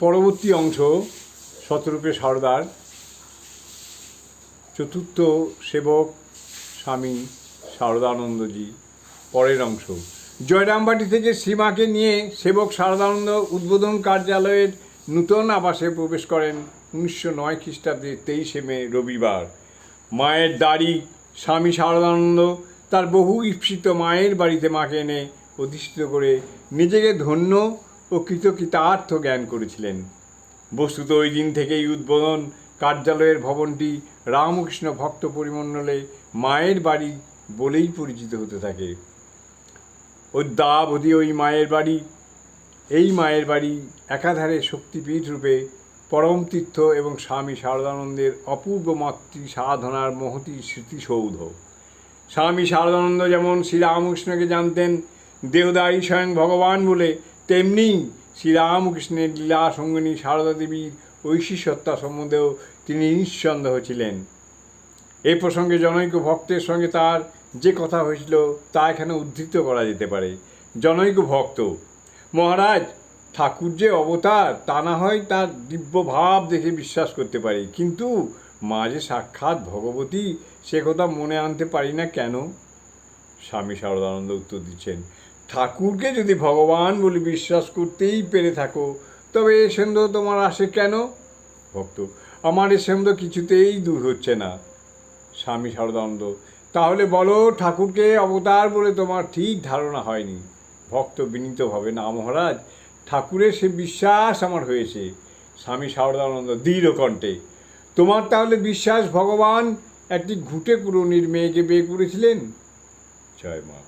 পরবর্তী অংশ, শতরূপে সর্দার। চতুর্থ সেবক স্বামী শারদানন্দজি পরের অংশ। জয়রামবাটি থেকে সীমাকে নিয়ে সেবক শারদানন্দ উদ্বোধন কার্যালয়ের নূতন আবাসে প্রবেশ করেন উনিশশো নয় খ্রিস্টাব্দে তেইশে মে, রবিবার। মায়ের দাড়ি স্বামী শারদানন্দ তার বহু ঈপ্সিত মায়ের বাড়িতে মাকে এনে অধিষ্ঠিত করে নিজেকে ধন্য ও কৃতকৃতার্থ জ্ঞান করেছিলেন। বস্তুত ওই দিন থেকেই উদ্বোধন কার্যালয়ের ভবনটি রামকৃষ্ণ ভক্ত পরিমণ্ডলে মায়ের বাড়ি বলেই পরিচিত হতে থাকে। অদ্যাবধি ওই মায়ের বাড়ি, এই মায়ের বাড়ি একাধারে শক্তিপীঠ রূপে পরম তীর্থ এবং স্বামী শারদানন্দের অপূর্ব মাতৃ সাধনার মহতি স্মৃতিসৌধ। স্বামী শারদানন্দ যেমন শ্রীরামকৃষ্ণকে জানতেন, দেহদায়ী স্বয়ং ভগবান বলে তেমনি শ্রীরামকৃষ্ণের লীলা সঙ্গিনী সারদা দেবীর ঐশী সত্তা সম্বন্ধেও তিনি নিঃসন্দেহ ছিলেন। এই প্রসঙ্গে জনৈক ভক্তের সঙ্গে তার যে কথা হয়েছিল তা এখানে উদ্ধৃত করা যেতে পারে। জনৈক ভক্ত, মহারাজ, ঠাকুর যে অবতার, তা না হয় তার দিব্য ভাব দেখে বিশ্বাস করতে পারি। কিন্তু মাঝে সাক্ষাৎ ভগবতী, সে কথা মনে আনতে পারি না কেন? স্বামী শারদানন্দ উত্তর দিচ্ছেন ঠাকুরকে যদি ভগবান বলে বিশ্বাস করতেই পেরে থাকো, তবে এ সন্দেহ তোমার আসে কেন? ভক্ত, আমার এ সন্দেহ কিছুতেই দূর হচ্ছে না। স্বামী শারদানন্দ, তাহলে বলো ঠাকুরকে অবতার বলে তোমার ঠিক ধারণা হয়নি। ভক্ত বিনীতভাবে, না মহারাজ, ঠাকুরের সে বিশ্বাস আমার হয়েছে। স্বামী শারদানন্দ দৃঢ় কণ্ঠে, তোমার তাহলে বিশ্বাস ভগবান একটি ঘুটে কুড়নির মেয়েকে বিয়ে করেছিলেন? জয় মা।